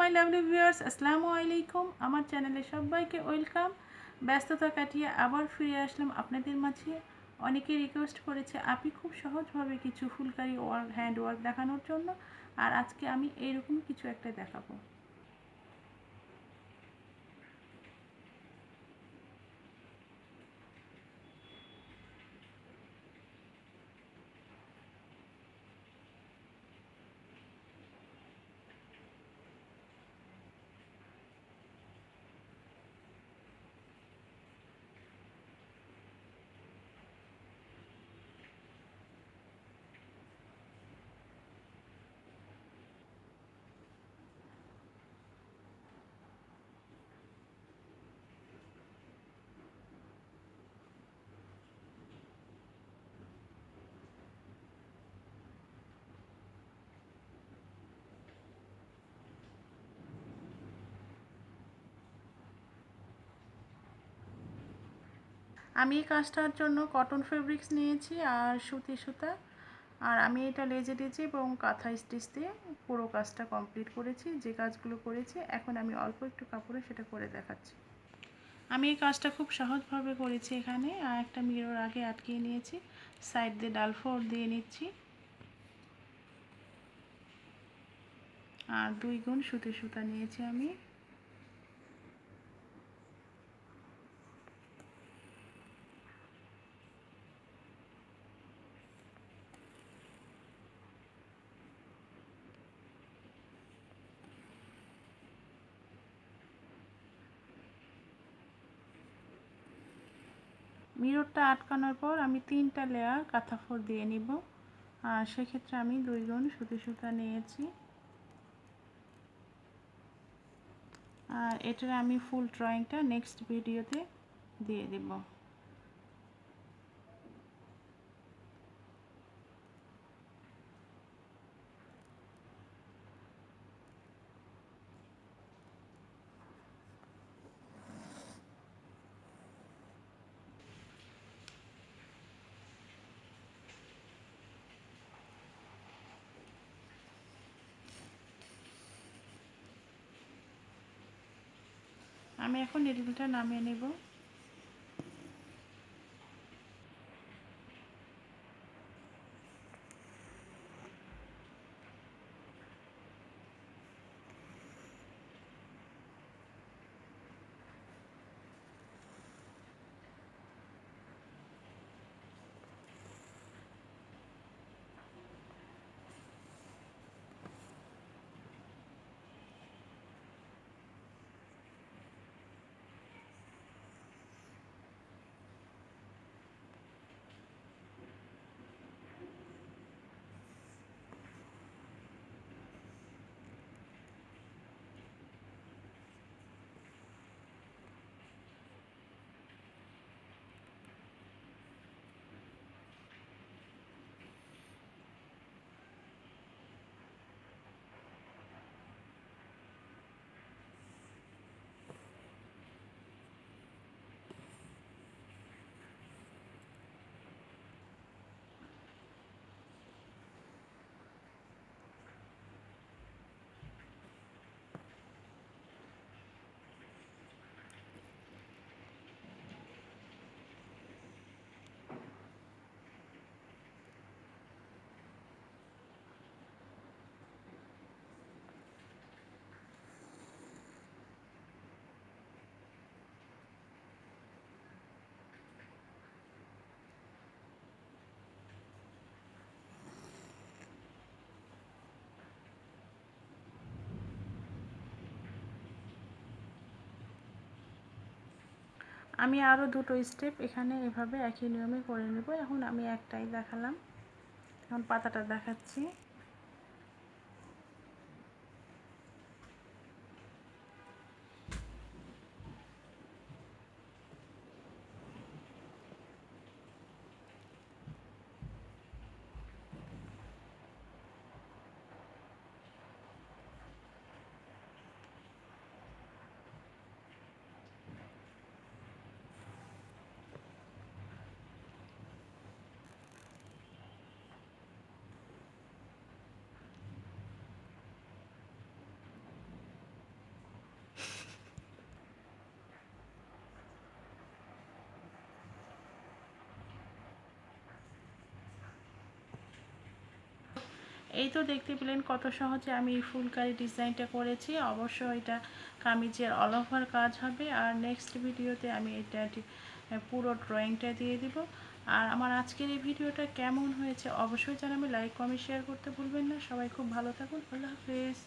My lovely viewers আসসালামু আলাইকুম। আমার চ্যানেলে সবাইকে ওয়েলকাম ব্যস্ততা কাটিয়ে আবার ফিরে আসলাম আপনাদের মাঝে। অনেকে রিকোয়েস্ট করেছে আপনি খুব সহজভাবে কিছু ফুলকারি ওয়ার্ক হ্যান্ড ওয়ার্ক দেখানোর জন্য। আর আজকে আমি এইরকম কিছু একটা দেখাবো। আমি এই কাজটার জন্য কটন ফেব্রিক্স নিয়েছি আর সুতি সুতা। আর আমি এটা লেজে টেজে এবং কাঁথা স্টিচ দিয়ে পুরো কাজটা কমপ্লিট করেছি, যে কাজগুলো করেছি। এখন আমি অল্প একটু কাপড়ে সেটা করে দেখাচ্ছি। আমি এই কাজটা খুব সহজভাবে করেছি এখানে। আর একটা মিরর আগে আটকিয়ে নিয়েছি সাইড দিয়ে ডাল ফোর দিয়ে নিচ্ছি। আর দুই গুণ সুতি সুতা নিয়েছি আমি। মিররটা আটকানোর পর আমি তিনটা লেয়ার কাঁথা ফোর দিয়ে নিব। আর সেক্ষেত্রে আমি দুই গুণ সুতি সুতা নিয়েছি। আর এটার আমি ফুল ড্রয়িংটা নেক্সট ভিডিওতে দিয়ে দেব। আমি এখন নিডলটা নামিয়ে নেব। আমি আরও দুটো স্টেপ এখানে এভাবে একই নিয়মে করে নেব। এখন আমি একটাই দেখালাম। এখন পাতাটা দেখাচ্ছি। এই তো দেখতে পেলেন কত সহজে আমি এই ফুলকারি ডিজাইনটা করেছি। অবশ্য এটা কামিজের অল ওভার কাজ হবে। আর নেক্সট ভিডিওতে আমি এটা পুরো ড্রয়িংটা দিয়ে দিব। আর আমার আজকের এই ভিডিওটা কেমন হয়েছে অবশ্যই জানাবে। লাইক কমেন্ট শেয়ার করতে ভুলবেন না। সবাই খুব ভালো থাকুন। আল্লাহ হাফেজ।